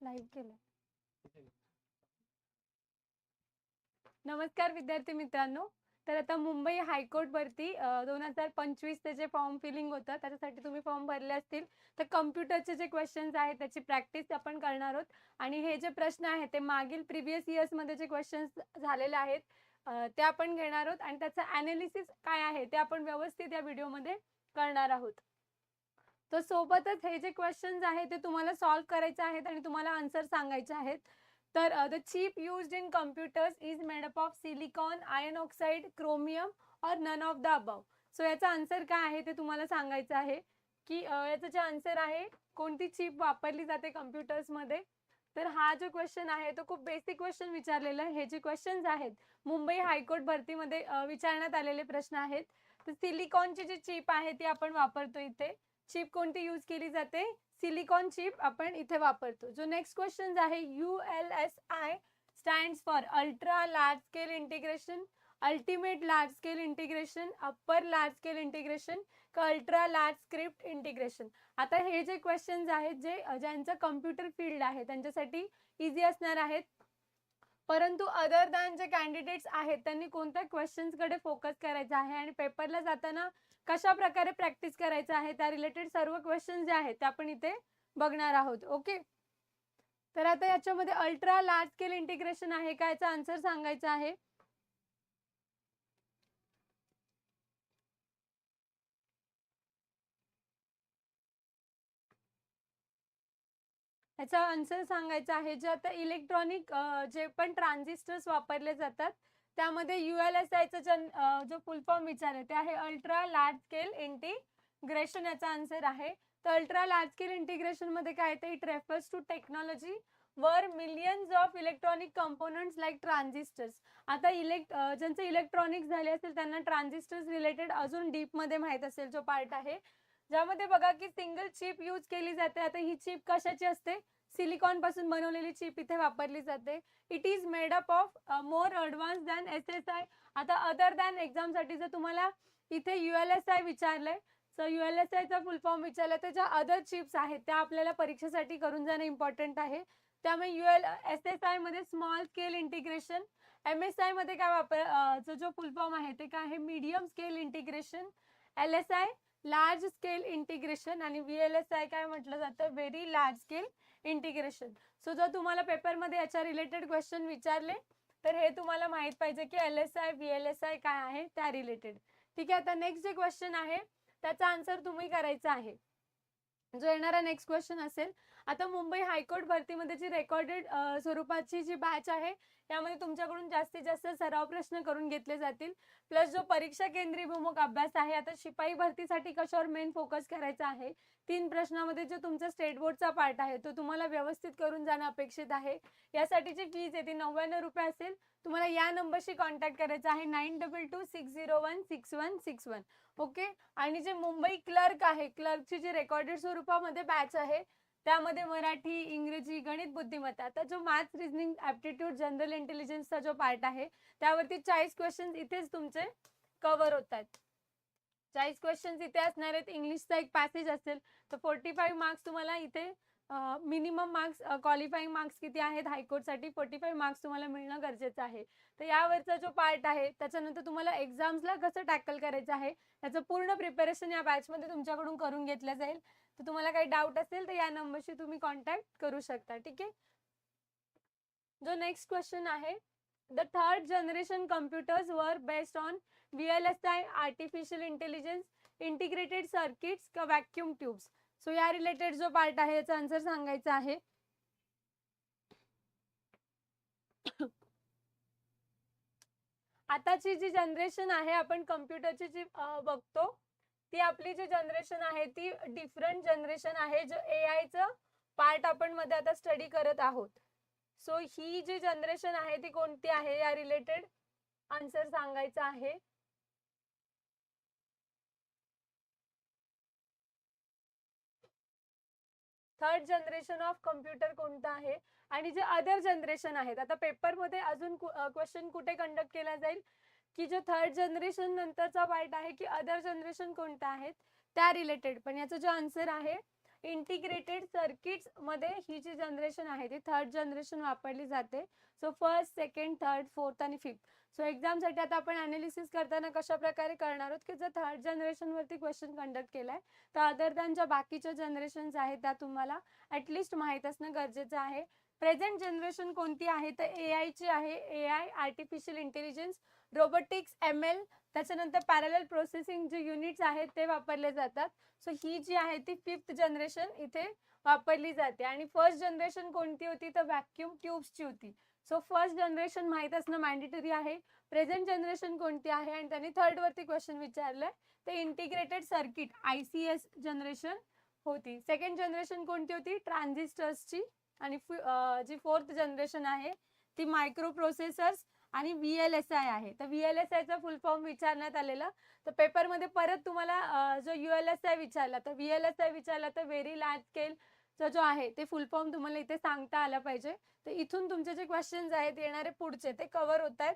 Live केलं नमस्कार विद्यार्थी मित्रांनो. तर आता मुंबई हायकोर्ट वरती दोन हजार पंचवीसचे जे फॉर्म फिलिंग होतं त्याच्यासाठी तुम्ही फॉर्म भरले असतील. तर कम्प्युटरचे जे क्वेश्चन्स आहेत त्याची प्रॅक्टिस आपण करणार आहोत. आणि हे जे प्रश्न आहेत ते मागील प्रिव्हियस इयर्समध्ये जे क्वेश्चन्स झालेले आहेत ते आपण घेणार आहोत. आणि त्याचं अनालिसिस काय आहे ते आपण व्यवस्थित या व्हिडिओमध्ये करणार आहोत. तर सोबतच हे जे क्वेश्चन्स आहेत ते तुम्हाला सॉल्व्ह करायचे आहेत आणि तुम्हाला आन्सर सांगायचे आहेत. तर the chip used in computers is made up of silicon ion oxide chromium और none of the above so याचा आन्सर काय आहे ते तुम्हाला सांगायचं आहे की याचं जे आन्सर आहे कोणती चीप वापरली जाते कम्प्युटर्समध्ये तर हा जो क्वेश्चन आहे तो खूप बेसिक क्वेश्चन विचारलेला आहे. हे जे क्वेश्चन्स आहेत मुंबई हायकोर्ट भरतीमध्ये विचारण्यात आलेले प्रश्न आहेत. तर सिलिकॉनची जी चीप आहे ती आपण वापरतो इथे. चिप कोणती यूज केली जाते? सिलिकॉन चिप आपण इथे वापरतो. जो नेक्स्ट क्वेश्चन आहे U L S I stand for ultra large scale integration ultimate large scale integration upper large scale integration का अल्ट्रा लार्ज स्क्रिप्ट इंटिग्रेशन आता हे जे क्वेश्चन्स आहेत जे ज्यांचं कम्प्युटर फील्ड आहे त्यांच्यासाठी इझी असणार आहेत. परंतु अदर दॅन जे कॅन्डिडेट्स आहेत त्यांनी कोणत्या क्वेश्चन्सकडे कडे फोकस करायचा आहे? आणि पेपरला जाताना कशा प्रकारे प्रॅक्टिस करायचं आहे त्या रिलेटेड सर्व क्वेश्चन जे आहेत ते आपण इथे बघणार आहोत. ओके? तर आता याच्यामध्ये अल्ट्रा लार्ज स्केल इंटिग्रेशन आहे का? याचा आन्सर सांगायचा आहे. याचा आन्सर सांगायचा आहे जे आता इलेक्ट्रॉनिक जे पण ट्रान्झिस्टर्स वापरले जातात त्यामध्ये यू एल एस आयचा जन जो फुल फॉर्म विचार ते आहे अल्ट्रा लार्ज स्केल इंटिग्रेशन याचा आन्सर आहे. तर अल्ट्रा लार्ज स्केल इंटिग्रेशनमध्ये काय ते इट रेफर्स टू टेक्नॉलॉजी वर millions of electronic components like transistors आता इलेक्ट ज्यांचे इलेक्ट्रॉनिक्स झाले असेल त्यांना ट्रान्झिस्टर्स रिलेटेड अजून डीपमध्ये माहीत असेल जो पार्ट आहे. ज्यामध्ये बघा की सिंगल चिप यूज केली जाते. आता ही चिप कशाची असते? सिलिकॉनपासून बनवलेली चिप इथे वापरली जाते. It is made up of more advance than S S I आता अदर दॅन एक्झामसाठी जर तुम्हाला इथे यू एल एस आय विचारलंय सो यू एल एस आयचा फुल फॉर्म विचारला तर ज्या अदर चिप्स आहेत त्या आपल्याला परीक्षेसाठी करून जाणं इम्पॉर्टंट आहे. त्यामुळे यू एल एस एस आयमध्ये small scale integration M S आयमध्ये काय वापर जो फुल फॉर्म आहे ते काय आहे? Medium scale integration L S I large scale integration आणि व्ही एल एस आय काय म्हटलं जातं? Very large scale integration so जर तुम्हाला पेपरमध्ये याच्या रिलेटेड क्वेश्चन विचारले तर हे तुम्हाला माहीत पाहिजे की L S I V L S I काय आहे त्या रिलेटेड ठीक आहे आता नेक्स्ट जे क्वेश्चन आहे त्याचा आन्सर तुम्ही करायचा आहे. जो येणारा नेक्स्ट क्वेश्चन असेल आता मुंबई हायकोर्ट भरतीमध्ये जी रेकॉर्डेड स्वरूपाची जी बॅच आहे यामध्ये तुमच्याकडून जास्तीत जास्त सराव प्रश्न करून घेतले जातील. प्लस जो परीक्षा केंद्रीभूमक अभ्यास आहे आता शिपाई भरतीसाठी कशावर मेन फोकस करायचा आहे? तीन प्रश्नामध्ये जो तुमचा स्टेट बोर्डचा पार्ट आहे तो तुम्हाला व्यवस्थित करून जाणं अपेक्षित आहे. यासाठी जी फीज आहे ती नव्याण्णव रुपये असेल. तुम्हाला या नंबरशी कॉन्टॅक्ट करायचा आहे nine double two six zero one six one six one. Okay? आणि जे मुंबई क्लर्क आहे क्लर्कची जी रेकॉर्डेड स्वरूपामध्ये बॅच आहे त्यामध्ये मराठी इंग्रजी गणित बुद्धिमत्ता आता जो मॅथ्स रिजनिंग ॲप्टिट्यूड जनरल इंटेलिजन्सचा जो पार्ट आहे त्यावरती चाळीस क्वेश्चन इथेच तुमचे कव्हर होत आहेत. चाळीस क्वेश्चन इथे असणार आहेत. इंग्लिशचा एक पॅसेज असेल तर फोर्टी फाईव्ह मार्क्स तुम्हाला इथे मिनिमम मार्क्स क्वालिफाईंग मार्क्स किती आहेत हायकोर्टसाठी फोर्टी फाईव्ह मार्क्स तुम्हाला मिळणं गरजेचं आहे. तर यावरचा जो पार्ट आहे त्याच्यानंतर तुम्हाला एक्झाम्सला कसं टॅकल करायचं आहे त्याचं पूर्ण प्रिपरेशन या बॅचमध्ये तुमच्याकडून करून घेतलं जाईल. तर तुम्हाला काही डाऊट असेल तर या नंबरशी तुम्ही कॉन्टॅक्ट करू शकता ठीक आहे? जो नेक्स्ट क्वेश्चन आहे द थर्ड जनरेशन कम्प्युटर्स वर based on V L S I artificial intelligence integrated circuits का व्हॅक्युम ट्यूब्स सो या रिलेटेड जो पार्ट आहे याचा आन्सर सांगायचा आहे. आताची जी जनरेशन आहे आपण कम्प्युटरची जी बघतो ती आपली जी जनरेशन आहे ती डिफरंट जनरेशन आहे जो ए आयचं पार्ट आपण मध्ये आता स्टडी करत आहोत. सो ही जी जनरेशन आहे ती कोणती आहे? या रिलेटेड आन्सर सांगायचा आहे. थर्ड जनरेशन ऑफ कम्प्युटर कोणतं आहे? आणि जे अदर जनरेशन आहेत आता पेपरमध्ये अजून क्वेश्चन कुठे कंडक्ट केला जाईल? की जो थर्ड जनरेशन नंतरचा पार्ट आहे की अदर जनरेशन कोणत्या आहेत त्या रिलेटेड पण याचा जो आन्सर आहे इंटिग्रेटेड सर्किट्समध्ये ही जी जनरेशन आहे ती थर्ड जनरेशन वापरली जाते. So first second third fourth आणि फिफ्थ सो एक्झामसाठी आता आपण अनालिसिस करताना कशा प्रकारे करणार आहोत की जर थर्ड जनरेशनवरती क्वेश्चन कंडक्ट केलाय तर अदर दॅन ज्या बाकीच्या जनरेशन्स आहेत त्या तुम्हाला ऍटलिस्ट माहीत असणं गरजेचं आहे. प्रेझेंट जनरेशन कोणती आहे? तर ए आयची आहे. A I artificial intelligence robotics M L त्याच्यानंतर पॅरल प्रोसेसिंग जे युनिट्स आहेत ते वापरले जातात. सो ही जी आहे ती फिफ्थ जनरेशन इथे वापरली जाते. आणि फर्स्ट जनरेशन कोणती होती? तर व्हॅक्युम ट्यूब्सची होती. सो फर्स्ट जनरेशन माहीत असणं मॅन्डेटरी आहे. प्रेझेंट जनरेशन कोणती आहे? आणि त्यांनी थर्डवरती क्वेश्चन विचारलं ते integrated circuit I C S generation होती. सेकंड जनरेशन कोणती होती? ट्रान्झिस्टर्सची आणि जी फोर्थ जनरेशन आहे ती मायक्रो प्रोसेसर्स आणि व्ही एल एस आय आहे. तर व्ही एल एस आयचा फुल फॉर्म विचारण्यात आलेला. तर पेपरमध्ये परत तुम्हाला जो यू एल एस आय विचारला तर व्ही एल एस आय विचारला तर व्हेरी लार्ज स्केल जो आहे ते फुल फॉर्म तुम्हाला इथे सांगता आला पाहिजे. तर इथून तुमचे जे क्वेश्चन्स आहेत येणारे पुढचे ते कव्हर होत आहेत.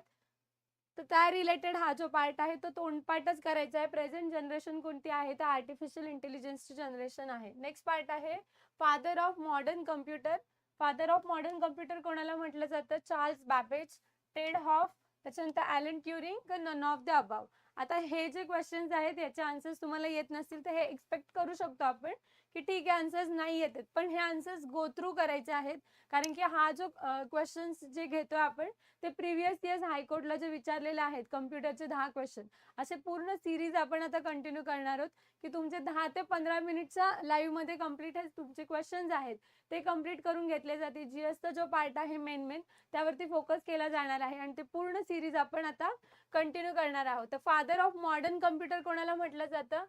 तर त्या रिलेटेड हा जो पार्ट आहे तो तोंडपाठच करायचा आहे. प्रेझेंट जनरेशन कोणती आहे तर आर्टिफिशियल इंटेलिजन्सची जनरेशन आहे. नेक्स्ट पार्ट आहे father of modern computer father of modern computer कोणाला म्हटलं जातं? चार्ल्स बॅबेज टेड हॉफ त्याच्यानंतर Alan Turing none of the above आता हे जे क्वेश्चन्स आहेत याचे आन्सर्स तुम्हाला येत नसतील तर हे एक्सपेक्ट करू शकतो आपण की ठीक आहे आन्सर्स नाही येतात पण हे आन्सर्स गो थ्रू करायचे आहेत. कारण की हा जो क्वेश्चन्स जे घेतो आपण ते प्रिव्हियस इयर्स हायकोर्टला जे विचारलेले आहेत कम्प्युटरचे दहा क्वेश्चन असे पूर्ण सिरीज आपण आता कंटिन्यू करणार आहोत. की तुमचे दहा ते पंधरा मिनिटचा लाईव्हमध्ये कंप्लीट कंप्लीट तुमचे क्वेश्चन्स आहेत. ते कंप्लीट करून घेतले जाते जीएसचा जो पार्ट आहे मेन मेन त्यावरती फोकस केला जाणार आहे आणि ते पूर्ण सिरीज आपण आता कंटिन्यू करणार आहोत. तर फादर ऑफ मॉडर्न कम्प्युटर कोणाला म्हटलं जातं?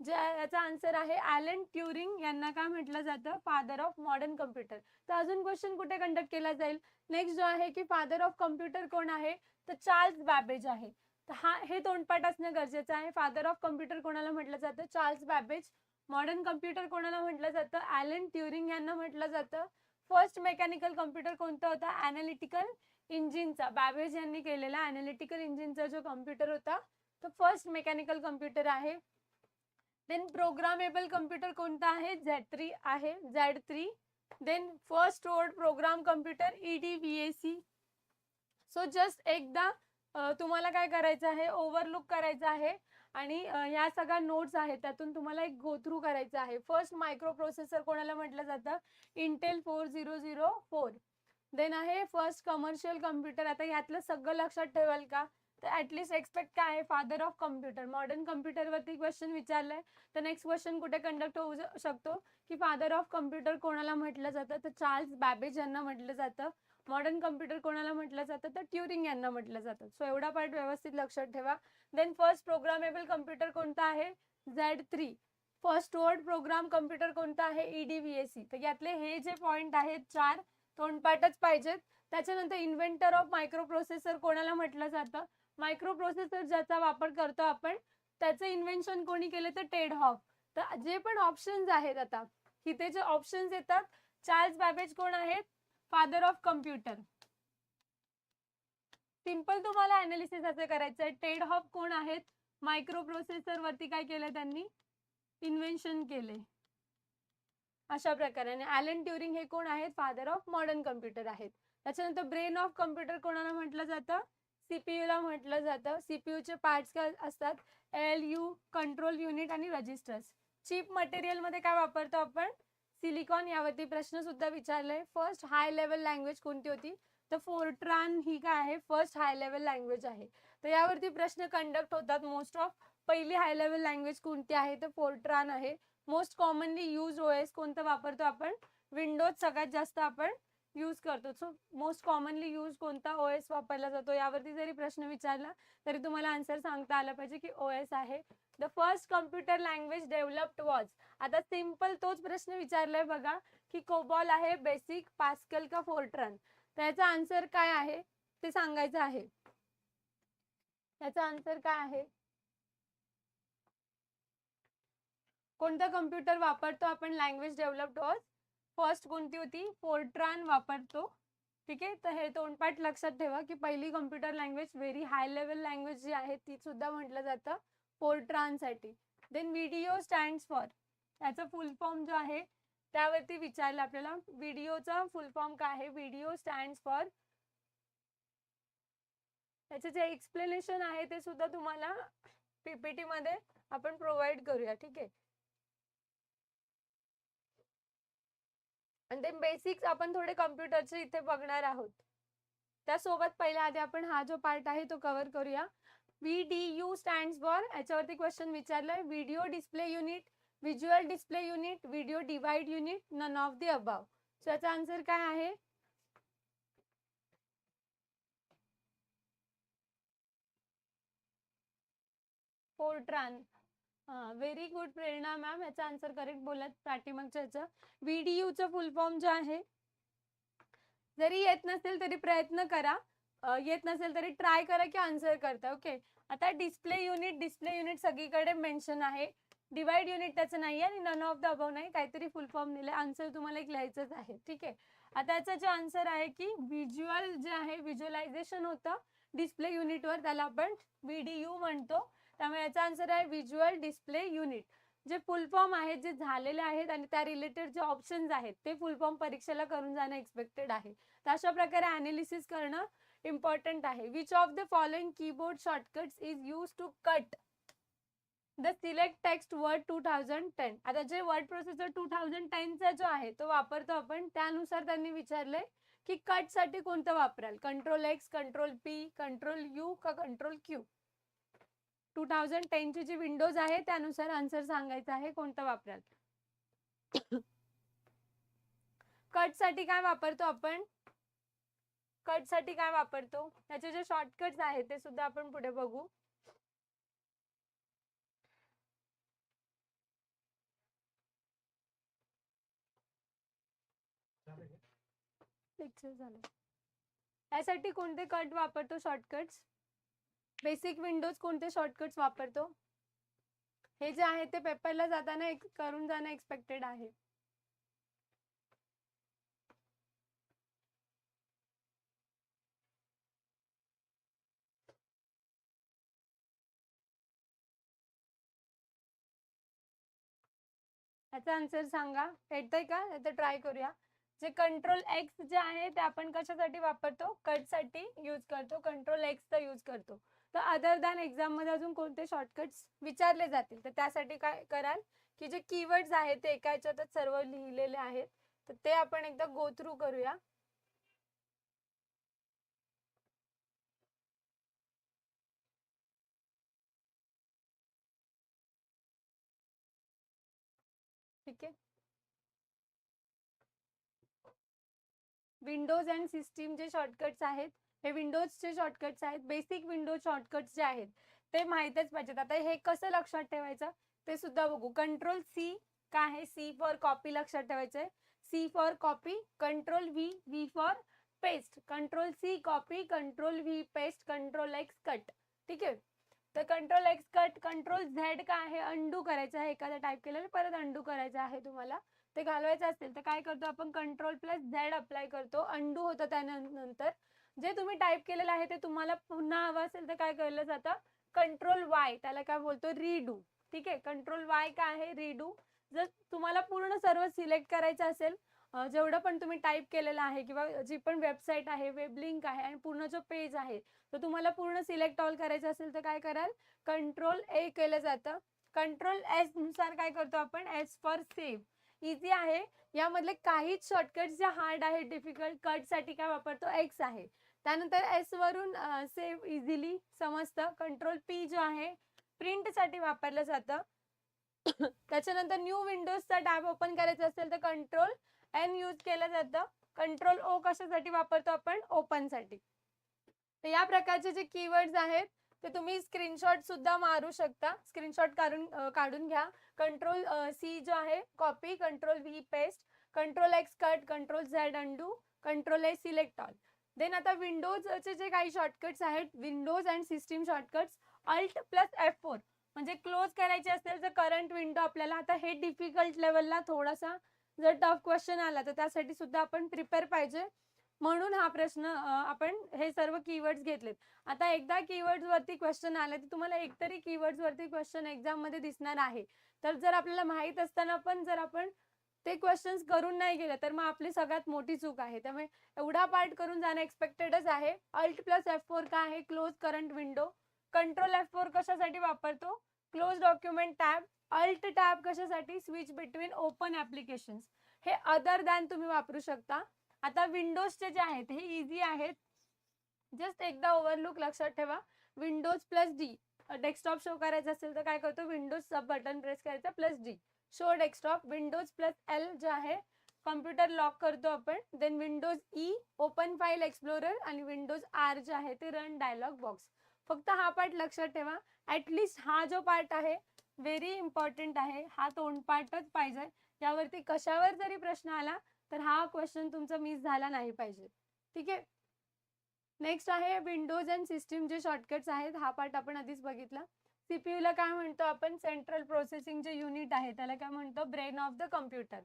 ज्या याचा आन्सर आहे ॲलन ट्युरिंग यांना काय म्हटलं जातं? फादर ऑफ मॉडर्न कम्प्युटर तर अजून क्वेश्चन कुठे कंडक्ट केला जाईल? नेक्स्ट जो आहे की फादर ऑफ कम्प्युटर कोण आहे? तर चार्ल्स बॅबेज आहे. तर हा हे तोंडपाठ असणं गरजेचं आहे. फादर ऑफ कम्प्युटर कोणाला म्हटलं जातं? चार्ल्स बॅबेज मॉडर्न कम्प्युटर कोणाला म्हटलं जातं? ॲलन ट्युरिंग यांना म्हटलं जातं. फर्स्ट मेकॅनिकल कम्प्युटर कोणता होता? अॅनालिटिकल इंजिनचा बॅबेज यांनी केलेला अॅनालिटिकल इंजिनचा जो कम्प्युटर होता तो फर्स्ट मेकॅनिकल कम्प्युटर आहे. देन प्रोग्रामेबल कम्प्युटर कोणता आहे? झेड थ्री आहे. Z three then first word program computer E D V A C so just एकदा तुम्हाला काय करायचं आहे? ओव्हरलुक करायचं आहे आणि ह्या सगळ्या नोट्स आहेत त्यातून तुम्हाला एक गोथ्रू करायचं आहे. फर्स्ट मायक्रो प्रोसेसर कोणाला म्हटलं जातं? Intel four zero zero four then आहे फर्स्ट कमर्शियल कम्प्युटर आता यातलं सगळं लक्षात ठेवाल का? तर ॲटलिस्ट एक्सपेक्ट काय आहे? फादर ऑफ कम्प्युटर मॉडर्न कम्प्युटरवरती क्वेश्चन विचारलंय. तर नेक्स्ट क्वेश्चन कुठे कंडक्ट होऊ शकतो? की फादर ऑफ कम्प्युटर कोणाला म्हटलं जातं? तर चार्ल्स बॅबेज यांना म्हटलं जातं. मॉडर्न कम्प्युटर कोणाला म्हटलं जातं? तर ट्युरिंग यांना म्हटलं जातं. सो एवढा पार्ट व्यवस्थित लक्षात ठेवा. देन फर्स्ट प्रोग्रामेबल कम्प्युटर कोणता आहे? Z three first word program computer कोणता आहे? ई डी एस सी तर यातले हे जे पॉईंट आहेत चार तोंडपाठच पाहिजेत. त्याच्यानंतर इन्व्हेंटर ऑफ मायक्रो प्रोसेसर कोणाला म्हटलं जातं? मायक्रो प्रोसेसर ज्याचा वापर करतो आपण त्याचं इन्व्हेन्शन कोणी केलं तर टेड हॉफ तर जे पण ऑप्शन्स आहेत आता इथे जे ऑप्शन्स येतात चार्ल्स बॅबेज कोण आहेत फादर ऑफ कम्प्युटर सिंपल तुम्हाला अनालिसिस असं करायचं आहे टेड हॉफ कोण आहेत? मायक्रो प्रोसेसर वरती काय केलं त्यांनी? इन्व्हेन्शन केले अशा प्रकारे ॲलन ट्युरिंग हे कोण आहेत? फादर ऑफ मॉडर्न कम्प्युटर आहेत. त्याच्यानंतर ब्रेन ऑफ कम्प्युटर कोणाला म्हटलं जातं? सीपीयू ला म्हटलं जातं. सीपीयू चे पार्ट्स काय असतात? एल यू कंट्रोल युनिट आणि रजिस्टर्स चीप मटेरियलमध्ये काय वापरतो आपण? सिलिकॉन यावरती प्रश्न सुद्धा विचारलाय. फर्स्ट हाय लेवल लँग्वेज कोणती होती? तर फोर्ट्रान ही काय आहे? फर्स्ट हाय लेवल लँग्वेज आहे. तर यावरती प्रश्न कंडक्ट होतात मोस्ट ऑफ पहिली हाय लेवल लँग्वेज कोणती आहे? तर फोर्ट्रान आहे. मोस्ट कॉमनली यूज ओएस कोणतं वापरतो आपण? विंडोज सगळ्यात जास्त आपण यूज करतो. सो मोस्ट कॉमनली यूज कोणता ओ एस वापरला जातो? यावरती जरी प्रश्न विचारला तरी तुम्हाला आन्सर सांगता आला पाहिजे की ओ एस आहे. The first computer language developed was आता सिंपल तोच प्रश्न विचारलाय बघा की कोबॉल आहे बेसिक पास्कल का फोर्ट्रन त्याचा आन्सर काय आहे? ते सांगायचं आहे. त्याचा आन्सर काय आहे? कोणता कम्प्युटर वापरतो आपण? लँग्वेज डेव्हलप्ड वॉज फर्स्ट कोणती होती? फोर्ट्रान वापरतो. ठीक आहे? तर हे तोंडपाठ लक्षात ठेवा की पहिली computer language very high level language जी आहे ती सुद्धा म्हटलं जातं फोर्ट्रानसाठी. देन व्हिडिओ स्टँड्स फॉर त्याचा फुल फॉर्म जो आहे त्यावरती विचारलं आपल्याला. व्हिडिओचा फुल फॉर्म काय आहे? व्हिडिओ स्टँड फॉर त्याचे जे एक्सप्लेनेशन आहे ते सुद्धा तुम्हाला पीपीटी मध्ये आपण प्रोव्हाइड करूया. ठीक आहे? आणि ते बेसिक्स आपण थोडे कम्प्युटरचे इथे बघणार आहोत. त्यासोबत पहिल्या आधी आपण हा जो पार्ट आहे तो कव्हर करूया. व्हीडीयू स्टँड फॉर याच्यावरती question विचारलाय video display unit visual display unit video divide unit none of the above so याचा आन्सर काय आहे? Fortran very good Prerna ma'am याचा आन्सर करेक्ट बोलत पाठीमागच्या याचं व्हीडीयूचं फुल फॉर्म जो आहे जरी येत नसेल तरी प्रयत्न करा. येत नसेल तरी ट्राय करा की आन्सर करता ओके आता डिस्प्ले युनिट डिस्प्ले युनिट सगळीकडे मेन्शन आहे. डिवाइड युनिट त्याचं नाही आणि नन ऑफ द अबाव नाही. काहीतरी फुल फॉर्म दिले आन्सर तुम्हाला एक लिहायचंच आहे ठीक आहे? आता याचा जो आन्सर आहे की व्हिज्युअल जे आहे व्हिज्युअलायझेशन होतं. डिस्प्ले युनिटवर त्याला आपण व्हीडीयू म्हणतो. त्यामुळे याचा आन्सर आहे व्हिज्युअल डिस्प्ले युनिट जे फुल फॉर्म आहेत जे झालेले आहेत आणि त्या रिलेटेड जे ऑप्शन्स आहेत ते फुल फॉर्म परीक्षेला करून जाणं एक्सपेक्टेड आहे. तर अशा प्रकारे अनालिसिस करणं इम्पॉर्टंट आहे. Which of the following keyboard shortcuts is use to cut the select text word two thousand ten आता जे वर्ड प्रोसेसर टू थाउजंड टेनचा जो आहे तो वापरतो आपण त्यानुसार त्यांनी विचारलंय की कटसाठी कोणतं वापराल? Control X control P control U का कंट्रोल क्यू टू थाउजंड टेनची जी विंडोज आहे त्यानुसार आन्सर सांगायचं आहे कोणतं वापराल? कटसाठी काय वापरतो आपण? कटसाठी काय वापरतो? त्याचे जे शॉर्टकट्स आहेत ते सुद्धा आपण पुढे बघू. लेक्चर झालं. यासाठी कोणते कट वापरतो? शॉर्टकट्स बेसिक विंडोज कोणते शॉर्टकट्स वापरतो? हे जे आहे ते पेपरला जाताना एक करून जाणं एक्सपेक्टेड आहे. याचा आन्सर सांगा. येतंय का? तर ट्राय करूया. जे कंट्रोल एक्स जे आहे ते आपण कशासाठी वापरतो? कटसाठी यूज करतो. कंट्रोल एक्सचा यूज करतो. तर अदर दॅन एक्झाममध्ये अजून कोणते शॉर्टकट्स विचारले जातील? तर त्यासाठी काय कराल की जे कीवर्ड्स आहेत ते एका याच्यातच सर्व लिहिलेले आहेत तर ते आपण एकदा गो थ्रू करूया. ठीक आहे? विंडोज अँड सिस्टीम जे शॉर्टकट्स आहेत हे विंडोजचे शॉर्टकट्स आहेत बेसिक विंडोज शॉर्टकट्स जे आहेत ते माहीतच पाहिजेत. आता हे कसं लक्षात ठेवायचं? ते सुद्धा बघू. कंट्रोल सी काय आहे? सी फॉर कॉपी लक्षात ठेवायचंय. C for copy control V V for paste control C copy control V paste control X cut ठीक आहे? तर control X cut control Z काय आहे? अंडू करायचं आहे. एखादा टाईप केलेलं परत अंडू करायचं आहे तुम्हाला. ते घालवायचं असेल तर काय करतो आपण? कंट्रोल प्लस झेड अप्लाय करतो. अंडू होतं त्यानंतर. जे तुम्ही टाईप केलेलं आहे ते तुम्हाला पुन्हा हवं असेल तर काय केलं जातं? कंट्रोल वाय त्याला काय बोलतो? रीडू ठीक आहे? कंट्रोल वाय काय आहे? रीडू जर तुम्हाला पूर्ण सर्व सिलेक्ट करायचं असेल जेवढं पण तुम्ही टाईप केलेलं आहे किंवा जी पण वेबसाईट आहे वेब लिंक आहे आणि पूर्ण जो पेज आहे तो तुम्हाला पूर्ण सिलेक्ट ऑल करायचं असेल तर काय कराल? कंट्रोल ए केलं जातं. कंट्रोल एसनुसार काय करतो आपण? एस फॉर सेव्ह इझी आहे. यामधले काहीच शॉर्टकट जे हार्ड आहे डिफिकल्ट कटसाठी काय वापरतो? एक्स आहे. त्यानंतर एस वरून सेव्ह इझिली समजतं. कंट्रोल पी जो आहे प्रिंटसाठी वापरलं जातं. त्याच्यानंतर न्यू विंडोजचा टॅब ओपन करायचा असेल तर कंट्रोल एन यूज केलं जातं. कंट्रोल ओ कशासाठी वापरतो आपण? ओपनसाठी. तर या प्रकारचे जे कीवर्ड्स आहेत ते तुम्ही स्क्रीनशॉट सुद्धा मारू शकता. स्क्रीनशॉट काढून काढून घ्या. कंट्रोल सी जो आहे copy control V paste control X cut control Z undo control A select all then आता विंडोजचे जे काही शॉर्टकट्स आहेत Windows and system shortcuts alt plus F four म्हणजे क्लोज करायचे असेल तर करंट विंडो आपल्याला आता हे डिफिकल्ट लेवलला थोडासा जर टफ क्वेश्चन आला तर त्यासाठी सुद्धा आपण प्रिपेअर पाहिजे. म्हणून हा प्रश्न आपण हे सर्व कीवर्ड्स घेतलेत. आता एकदा कीवर्ड्स वरती क्वेश्चन आले तर तुम्हाला एकतरी कीवर्ड्स वरती क्वेश्चन एक्झाममध्ये दिसणार आहे. तर जर आपल्याला माहीत असताना पण जर आपण ते क्वेश्चन्स करून नाही गेलं तर मग आपली सगळ्यात मोठी चूक आहे. त्यामुळे एवढा पार्ट करून जाणं एक्सपेक्टेडच आहे. अल्ट प्लस एफ फोर काय आहे? Close current window control F four कशासाठी वापरतो? Close document tab alt tab कशासाठी? स्विच बिटवीन ओपन ऍप्लिकेशन हे अदर दॅन तुम्ही वापरू शकता. आता विंडोजचे जे आहेत हे इझी आहेत. जस्ट एकदा ओव्हरलुक लक्षात ठेवा. Windows plus D desktop show करायचा असेल तर काय करतो? विंडोज सब बटन प्रेस करायचं plus D show desktop Windows plus L जे आहे कॉम्प्युटर लॉक करतो आपण. Then Windows E open file explorer आणि विंडोज आर जे आहे ते रन डायलॉग बॉक्स फक्त हा पार्ट लक्षात ठेवा. ऍटलिस्ट हा जो पार्ट आहे व्हेरी इम्पॉर्टंट आहे. हा तोंडपाठच पाहिजे. यावरती कशावर जरी प्रश्न आला तर हा क्वेश्चन तुमचा मिस झाला नाही पाहिजे. ठीक आहे? नेक्स्ट आहे विंडोज अँड सिस्टीम जे शॉर्टकट्स आहेत हा पार्ट आपण आधीच बघितला. सीपीयू ला काय म्हणतो आपण? सेंट्रल प्रोसेसिंग जे युनिट आहे त्याला काय म्हणतो? ब्रेन ऑफ द कम्प्युटर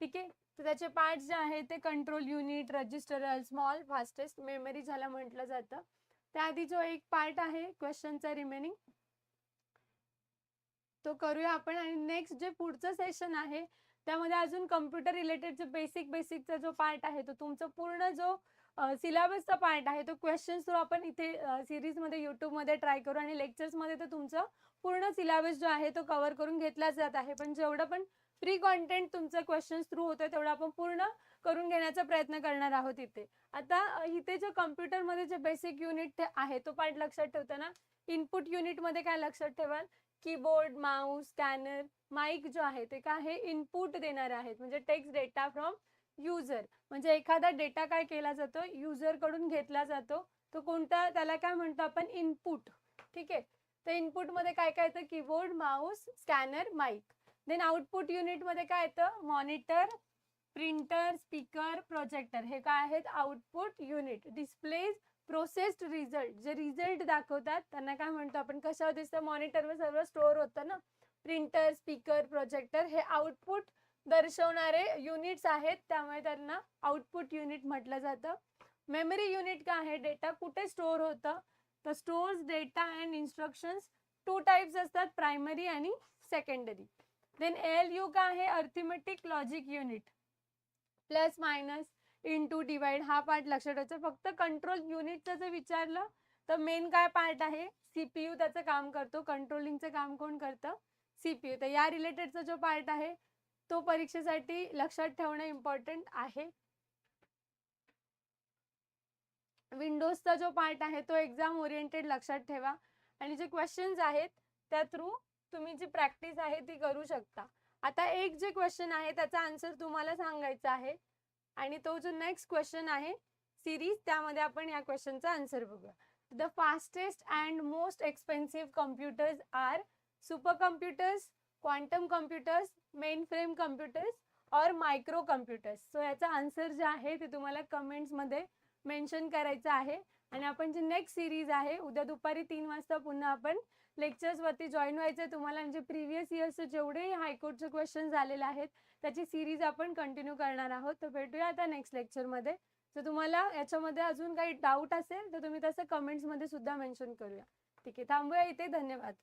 ठीक आहे? तर त्याचे पार्ट जे आहे ते control unit register small fastest memory ज्याला म्हटलं जातं. त्याआधी जो एक पार्ट आहे क्वेश्चनचा रिमेनिंग तो करूया आपण. आणि नेक्स्ट जे पुढचं सेशन आहे त्यामध्ये अजून कम्प्युटर रिलेटेड जो बेसिक बेसिकचा जो पार्ट आहे तो तुमचा पूर्ण जो सिलेबसचा पार्ट आहे. तो क्वेश्चन थ्रू आपण इथे सिरीजमध्ये यूट्यूबमध्ये ट्राय करू आणि लेक्चर्समध्ये तर तुमचं पूर्ण सिलेबस जो आहे तो कव्हर करून घेतला जात आहे. पण जेवढं पण फ्री कॉन्टेंट तुमचं क्वेश्चन्स थ्रू होतं तेवढं आपण पूर्ण करून घेण्याचा प्रयत्न करणार आहोत इथे. आता इथे जे कम्प्युटरमध्ये जे बेसिक युनिट आहे तो पार्ट लक्षात ठेवताना इनपुट युनिटमध्ये काय लक्षात ठेवाल? कीबोर्ड माऊस स्कॅनर माईक जो आहे ते काय आहे? इनपुट देणारे आहेत. म्हणजे टेक्स्ट डेटा फ्रॉम युजर म्हणजे एखादा डेटा काय केला जातो? युजरकडून घेतला जातो. तो कोणता त्याला काय म्हणतो आपण? इनपुट ठीक आहे? तर इनपुटमध्ये काय काय येतं? Keyboard mouse scanner mic then output युनिटमध्ये काय येतं? मॉनिटर प्रिंटर स्पीकर प्रोजेक्टर हे काय आहेत? Output unit displays processed result जे रिझल्ट दाखवतात त्यांना काय म्हणतो आपण? कशावर दिसतं? मॉनिटरवर सर्व स्टोअर होतं ना? प्रिंटर स्पीकर प्रोजेक्टर हे आउटपुट दर्शवणारे युनिट्स आहेत त्यामुळे त्यांना आउटपुट युनिट म्हटलं जातं. मेमरी युनिट काय आहे? डेटा कुठे स्टोअर होतं? तर stores data and instructions two types असतात प्रायमरी आणि सेकंडरी देन एल यू काय आहे? Arithmetic logic unit plus minus into divide हा पार्ट लक्षात ठेवायचा. फक्त कंट्रोल युनिटचं जर विचारलं तर मेन काय पार्ट आहे? सीपीयू त्याचं काम करतो. कंट्रोलिंगचं काम कोण करतं? सीपीयू तर या रिलेटेडचा जो पार्ट आहे तो परीक्षेसाठी लक्षात ठेवणं इम्पॉर्टंट आहे. विंडोजचा जो पार्ट आहे तो एक्झाम ओरिएंटेड लक्षात ठेवा. आणि जे क्वेश्चन्स आहेत त्या थ्रू तुम्ही जी प्रॅक्टिस आहे ती करू शकता. आता एक जे क्वेश्चन आहे त्याचा आन्सर तुम्हाला सांगायचा आहे. आणि तो जो नेक्स्ट क्वेश्चन आहे सिरीज त्यामध्ये आपण या क्वेश्चनचा आन्सर बघूया. The fastest and most expensive computers are supercomputers quantum computers mainframe computers और मायक्रो कम्प्युटर्स सो याचा आन्सर जे आहे ते तुम्हाला कमेंट्समध्ये मेन्शन करायचं आहे. आणि आपण जी नेक्स्ट सिरीज आहे उद्या दुपारी तीन वाजता पुन्हा आपण लेक्चर्सवरती जॉईन व्हायचं आहे तुम्हाला. म्हणजे प्रिव्हियस इयर्सचे जेवढे हायकोर्टचे क्वेश्चन झालेले आहेत त्याची सिरीज आपण कंटिन्यू करणार आहोत. तर भेटूया आता नेक्स्ट लेक्चरमध्ये जर तुम्हाला याच्यामध्ये अजून काही डाऊट असेल तर तुम्ही तसं कमेंट्समध्ये सुद्धा मेन्शन करूया. ठीक आहे थांबूया इथे. धन्यवाद.